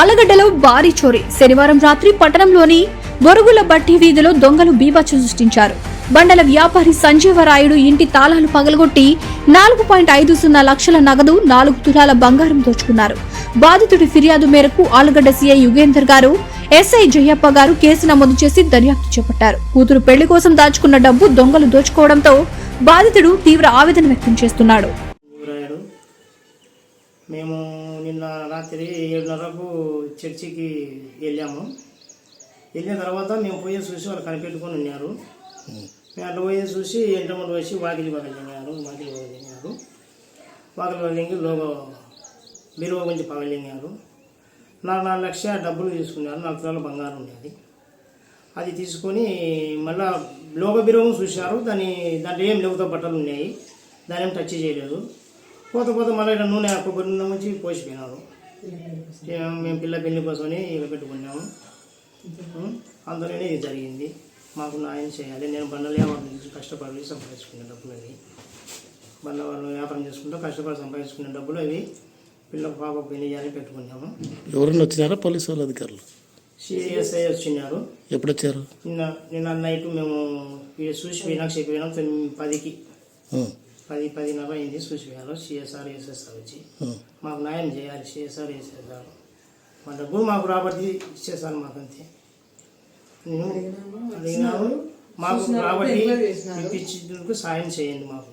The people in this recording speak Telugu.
ఆలగడ్డలో భారీ చోరీ. శనివారం రాత్రి పట్టణంలోని బొరుగుల బట్టి వీధిలో దొంగలు బీభత్సం సృష్టించారు. బండల వ్యాపారి సంజీవరాయుడు ఇంటి తాళాలు పగలగొట్టి నాలుగు పాయింట్ ఐదు సున్నా లక్షల నగదు నాలుగు తులాల బంగారం దోచుకున్నారు. బాధితుడి ఫిర్యాదు మేరకు ఆలగడ్డ సీఐ యుగేందర్ గారు ఎస్ఐ జయప్ప గారు కేసు నమోదు చేసి దర్యాప్తు చేపట్టారు. కూతురు పెళ్ళి కోసం దాచుకున్న డబ్బు దొంగలు దోచుకోవడంతో బాధితుడు తీవ్ర ఆవేదన వ్యక్తం చేస్తున్నాడు. మేము నిన్న రాత్రి ఏడున్నరకు చర్చికి వెళ్ళాము. వెళ్ళిన తర్వాత మేము పోయి చూసి వాళ్ళు కనిపెట్టుకొని ఉన్నారు. మేము అట్లా పోయి చూసి ఎంటమంది వచ్చి వాకిలి పగలింగారు వాకిలి పగలింగారు వాకిలి పగలింగి లోగో బిలువ గురించి పగలింగారు నాలుగు నాలుగు లక్ష డబ్బులు తీసుకున్నారు నాలుగు తులాల బంగారం ఉండేది అది తీసుకొని మళ్ళా లోక బిరువం చూశారు. దాని దాంట్లో ఏం లేవుతో బట్టలు ఉన్నాయి. దాని ఏం టచ్ చేయలేదు. పోత పోత మళ్ళీ ఇక్కడ నూనె కొబ్బరి నూనె నుంచి పోసిపోయినారు మేము పిల్ల పెళ్ళి కోసమని ఇక పెట్టుకున్నాము? అందులోనే ఇది జరిగింది. మాకు న్యాయం చేయాలి. నేను బండలు వ్యాపారం కష్టపడి సంపాదించుకునే డబ్బులు అవి. బండ వాళ్ళు వ్యాపారం చేసుకుంటూ కష్టపడి సంపాదించుకునే డబ్బులు అవి పిల్ల పాప పెళ్ళి చేయాలని పెట్టుకున్నాము. ఎవరైనా వచ్చినారా పోలీసు వాళ్ళ అధికారులు? సిఎస్ఐ వచ్చినారు. ఎప్పుడు వచ్చారు నిన్న నిన్న నైట్ మేము చూసి పోయినాక చెప్పినాం తొమ్మిది పదికి పది పదిన్నర అయింది చూసి పోయారు సిఎస్ఆర్ ఎస్ఎస్ఆర్ వచ్చి. మాకు న్యాయం చేయాలి సిఎస్ఆర్ ఎస్ఎస్ఆర్ మా డబ్బులు మాకు రాబట్టి ఇచ్చేసారు మాకు అంతే. నేను అడిగినాము మాకు రాబట్టి ఇప్పించేందుకు సాయం చేయండి మాకు.